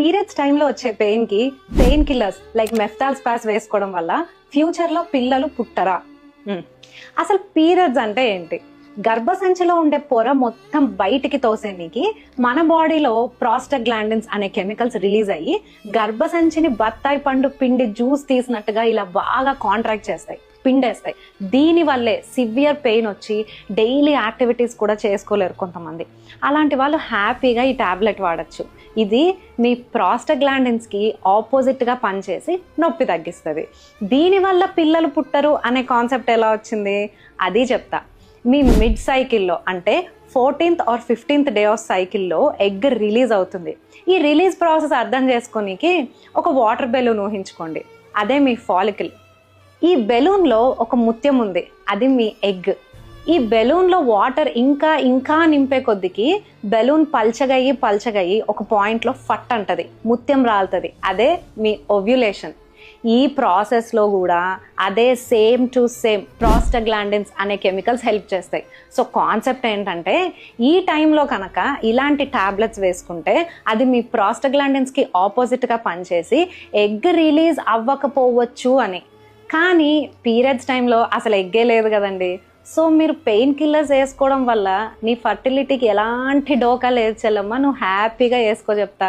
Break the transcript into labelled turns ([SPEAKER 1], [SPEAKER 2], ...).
[SPEAKER 1] Periods టైంలో వచ్చే పెయిన్కి pain killers like Meftals Spas వేసుకోవడం వల్ల ఫ్యూచర్లో పిల్లలు పుట్టరా? అసలు పీరియడ్స్ అంటే ఏంటి? గర్భసంచిలో ఉండే పొర మొత్తం బయటికి తోసేనికి మన బాడీలో ప్రాస్టగ్లాండిన్స్ అనే కెమికల్స్ రిలీజ్ అయ్యి గర్భసంచిని బత్తాయి పండు పిండి జ్యూస్ తీసినట్టుగా ఇలా బాగా కాంట్రాక్ట్ చేస్తాయి. పిండేస్తాయి. దీని వల్లే సివియర్ పెయిన్ వచ్చి డైలీ యాక్టివిటీస్ కూడా చేసుకోలేరు కొంతమంది. అలాంటి వాళ్ళు హ్యాపీగా ఈ టాబ్లెట్ వాడచ్చు. ఇది మీ ప్రాస్టగ్లాండిన్స్కి ఆపోజిట్గా పనిచేసి నొప్పి తగ్గిస్తుంది. దీనివల్ల పిల్లలు పుట్టరు అనే కాన్సెప్ట్ ఎలా వచ్చింది? అది చెప్తా. మీ మిడ్ సైకిల్లో అంటే fourteenth or fifteenth day of సైకిల్లో ఎగ్ రిలీజ్ అవుతుంది. ఈ రిలీజ్ ప్రాసెస్ అర్థం చేసుకోనికి ఒక వాటర్ బెలూన్ ఊహించుకోండి. అదే మీ ఫాలికల్. ఈ బెలూన్లో ఒక ముత్యం ఉంది. అది మీ ఎగ్. ఈ బెలూన్లో వాటర్ ఇంకా ఇంకా నింపే కొద్దికి బెలూన్ పల్చగయ్యి పల్చగయ్యి ఒక పాయింట్లో ఫట్ అంటది. ముత్యం రాలుతుంది. అదే మీ ఒవ్యులేషన్ ఈ ప్రాసెస్లో కూడా అదే సేమ్ టు సేమ్ ప్రాస్టగ్లాండిన్స్ అనే కెమికల్స్ హెల్ప్ చేస్తాయి. సో కాన్సెప్ట్ ఏంటంటే ఈ టైంలో కనుక ఇలాంటి టాబ్లెట్స్ వేసుకుంటే అది మీ ప్రాస్టగ్లాండిన్స్కి ఆపోజిట్గా పనిచేసి ఎగ్ రిలీజ్ అవ్వకపోవచ్చు అని. కానీ పీరియడ్స్ టైంలో అసలు ఎగ్గే లేదు కదండి. సో మీరు పెయిన్ కిల్లర్స్ వేసుకోవడం వల్ల నీ ఫర్టిలిటీకి ఎలాంటి డోకా లేదు చెల్లమ్మ. నువ్వు హ్యాపీగా వేసుకో చెప్తా.